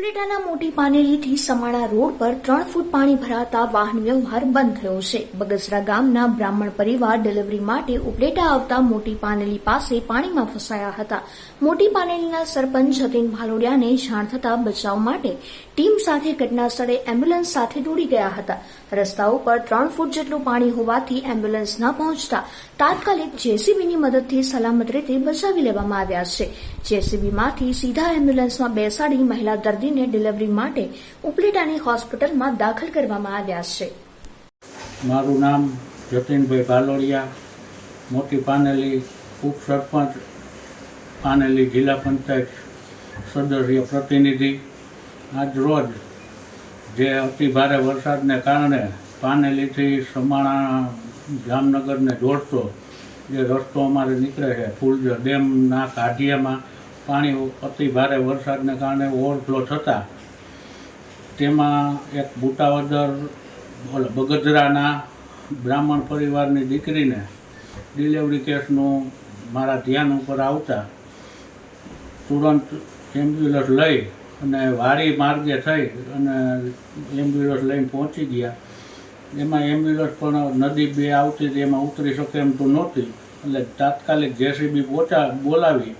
ઉપલેટાના મોટી પાનેલીથી સમાણા રોડ પર ત્રણ ફૂટ પાણી ભરાતા વાહન વ્યવહાર બંધ થયો છે. બગસરા ગામના બ્રાહ્મણ પરિવાર ડિલિવરી માટે ઉપલેટા આવતા મોટી પાનેલી પાસે પાણીમાં ફસાયા હતા. મોટી પાનેલીના સરપંચ જતીન ભાલોડિયાને જાણ થતા બચાવ માટે ટીમ સાથે ઘટના સ્થળે એમ્બ્યુલન્સ સાથે દોડી ગયા હતા. રસ્તા ઉપર ત્રણ ફૂટ જેટલું પાણી હોવાથી એમ્બ્યુલન્સ ન પહોંચતા તાત્કાલિક જેસીબીની મદદથી સલામત રીતે બચાવી લેવામાં આવ્યા છે. જેસીબીમાંથી સીધા એમ્બ્યુલન્સમાં બેસાડી મહિલા દર્દીને ડિલિવરી માટે ઉપલેટાની હોસ્પિટલમાં દાખલ કરવામાં આવ્યા છે. મારું નામ જતીનભાઈ ભાલોડિયા, મોટી પાનેલી ઉપસરપંચ પાનેલી જિલ્લા પંચાયત સદસ્ય પ્રતિનિધિ. આજ રોજ જે અતિ ભારે વરસાદને કારણે પાનેલીથી સમાણા જામનગરને જોડતો જે રસ્તો અમારે નીકળે છે ફૂલજો ડેમના કાઢિયામાં પાણી અતિ ભારે વરસાદને કારણે ઓવરફ્લો થતાં. તેમાં એક બુટાવદર બગદરાના બ્રાહ્મણ પરિવારની દીકરીને ડિલિવરી કેસનું મારા ધ્યાન ઉપર આવતા તુરંત એમ્બ્યુલન્સ લઈ અને વાડી માર્ગે થઈ અને એમ્બ્યુલન્સ લઈને પહોંચી ગયા. એમાં એમ્બ્યુલન્સ પણ નદી બે આવતી હતી, એમાં ઉતરી શકે એમ તો નહોતી. એટલે તાત્કાલિક જેસીબી પહોંચા, બોલાવી.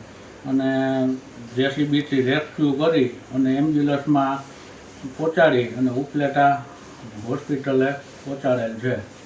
અને જેસીબીથી રેસ્ક્યુ કરી અને એમ્બ્યુલન્સમાં પહોંચાડી અને ઉપલેટા હોસ્પિટલે પહોંચાડેલ છે.